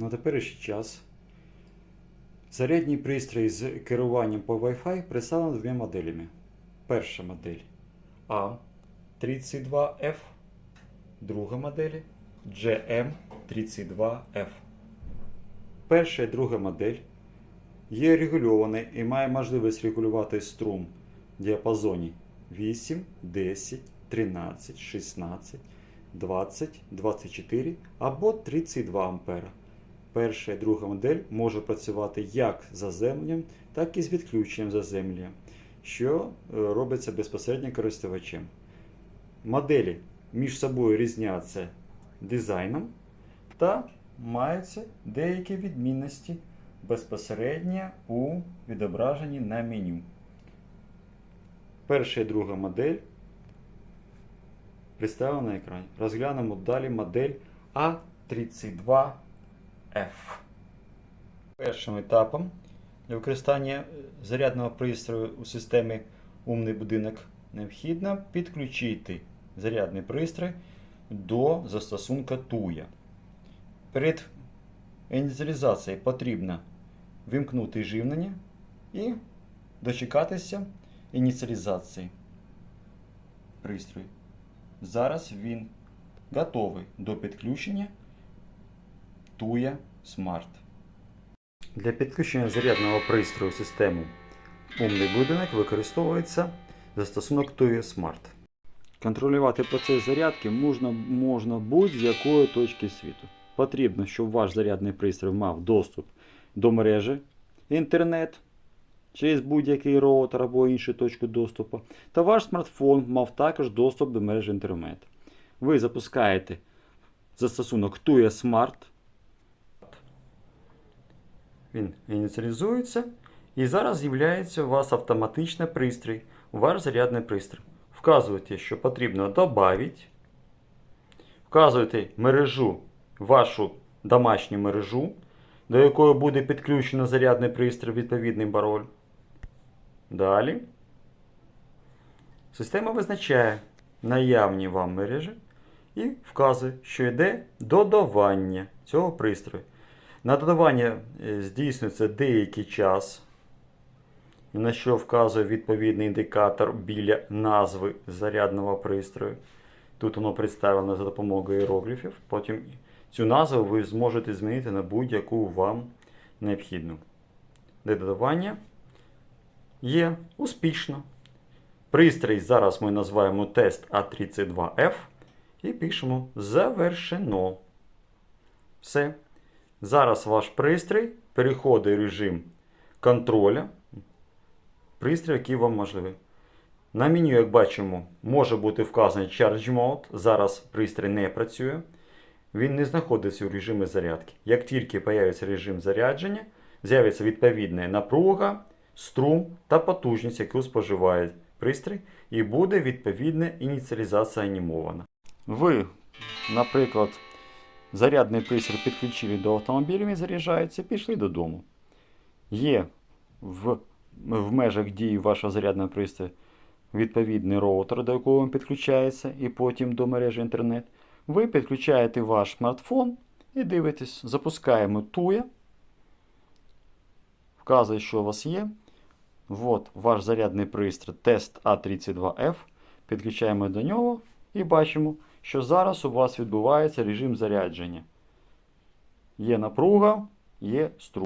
На теперішній час зарядний пристрій з керуванням по Wi-Fi представлено двома моделями. Перша модель A32F, друга модель GM32F. Перша і друга модель є регульований і має можливість регулювати струм в діапазоні 8, 10, 13, 16, 20, 24 або 32 ампера. Перша і друга модель може працювати як з заземленням, так і з відключенням заземлення, що е, робиться безпосередньо користувачем. Моделі між собою різняться дизайном та маються деякі відмінності безпосередньо у відображенні на меню. Перша і друга модель представлена на екрані. Розглянемо далі модель A32F. Першим етапом для використання зарядного пристрою у системі Умний будинок необхідно підключити зарядний пристрой до застосунка Туя. Перед ініціалізацією потрібно вимкнути живлення і дочекатися ініціалізації пристрою. Зараз він готовий до підключення Tuya Smart. Для підключення зарядного пристрою в систему Умний будинок використовується застосунок Tuya Smart. Контролювати процес зарядки можна, можна будь-з-якої точки світу. Потрібно, щоб ваш зарядний пристрій мав доступ до мережі інтернет через будь-який роутер або іншу точку доступу. Та ваш смартфон мав також доступ до мережі інтернет. Ви запускаєте застосунок Tuya Smart. Він ініціалізується. І зараз з'являється у вас автоматичний пристрій, ваш зарядний пристрій. Вказуєте, що потрібно додати. Вказуєте мережу, вашу домашню мережу, до якої буде підключено зарядний пристрій, відповідний пароль. Далі. Система визначає наявні вам мережі і вказує, що йде додавання цього пристрою. На додавання е, здійснюється деякий час, на що вказує відповідний індикатор біля назви зарядного пристрою. Тут воно представлено за допомогою іерогліфів. Потім цю назву ви зможете змінити на будь-яку вам необхідну. Додавання є успішно. Пристрій зараз ми називаємо тест A32F і пишемо завершено. Все. Зараз ваш пристрій переходить в режим контроля. Пристрій, який вам можливий. На меню, як бачимо, може бути вказаний Charge Mode. Зараз пристрій не працює. Він не знаходиться у режимі зарядки. Як тільки з'явиться режим зарядження, з'явиться відповідна напруга, струм та потужність, яку споживає пристрій, і буде відповідна ініціалізація анімована. Ви, наприклад, зарядний пристрій підключили до автомобіля, він заряджається, пішли додому. Є в, в межах дії вашого зарядного пристрою відповідний роутер, до якого він підключається, і потім до мережі інтернет. Ви підключаєте ваш смартфон і дивитесь, запускаємо Туя. Вказує, що у вас є. От ваш зарядний пристрій тест A32F. Підключаємо до нього і бачимо, що зараз у вас відбувається режим зарядження. Є напруга, є струм.